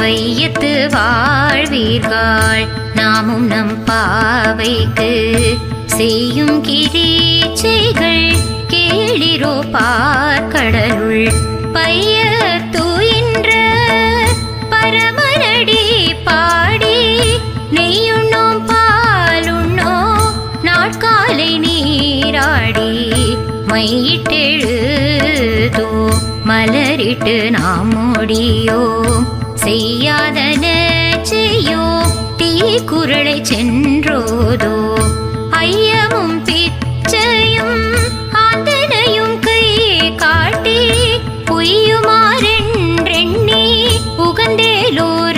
வையத்து வாழ்வீர்கள். நாமும் நம் பாவைக்கு செய்யும் கிரீச்சைகள் கேளிரோ பார்க்கடலுள் பைய தூயின்ற பரமனடி பாடி நெய்யுண்ணோம் பாலுண்ணோ நாட்காலை நீராடி மையிட்டெழுதோ மலரிட்டு நாம் முடியோ செய்யாதன செய்யோ தீ குரலை சென்றோதோ. ஐயமும் பிச்சையும் ஆந்தனையும் கை காட்டி பொய்யுமாறென்றெண்ணி உகந்தேலோர்